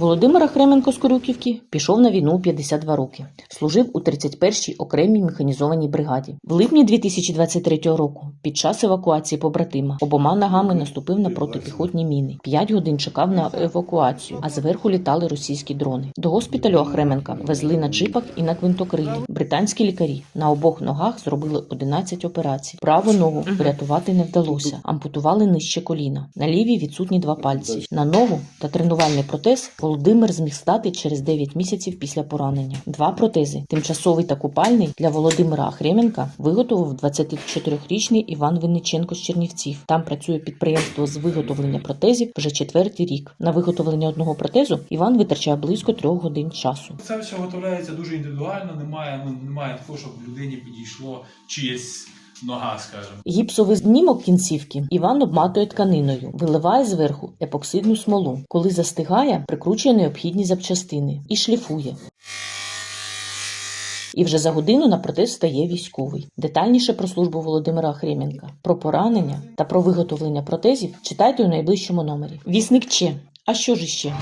Володимир Ахременко з Корюківки пішов на війну у 52 роки. Служив у 31-й окремій механізованій бригаді. В липні 2023 року, під час евакуації побратима, обома ногами наступив на протипіхотні міни. П'ять годин чекав на евакуацію, а зверху літали російські дрони. До госпіталю Ахременка везли на джипах і на гвинтокрилі. Британські лікарі на обох ногах зробили 11 операцій. Праву ногу врятувати не вдалося. Ампутували нижче коліна. На лівій відсутні два пальці. На ногу та тренувальний протез Володимир зміг стати через 9 місяців після поранення. Два протези, тимчасовий та купальний, для Володимира Ахременка виготовив 24-річний Іван Винниченко з Чернівців. Там працює підприємство з виготовлення протезів вже четвертий рік. На виготовлення одного протезу Іван витрачає близько трьох годин часу. Це все виготовляється дуже індивідуально, немає, ну, немає такого, щоб людині підійшло чиєсь нога, скажімо. Гіпсовий знімок кінцівки Іван обматує тканиною, виливає зверху епоксидну смолу. Коли застигає, прикручує необхідні запчастини і шліфує. І вже за годину на протез стає військовий. Детальніше про службу Володимира Хременка, про поранення та про виготовлення протезів читайте у найближчому номері. Вісник Че. А що ж іще?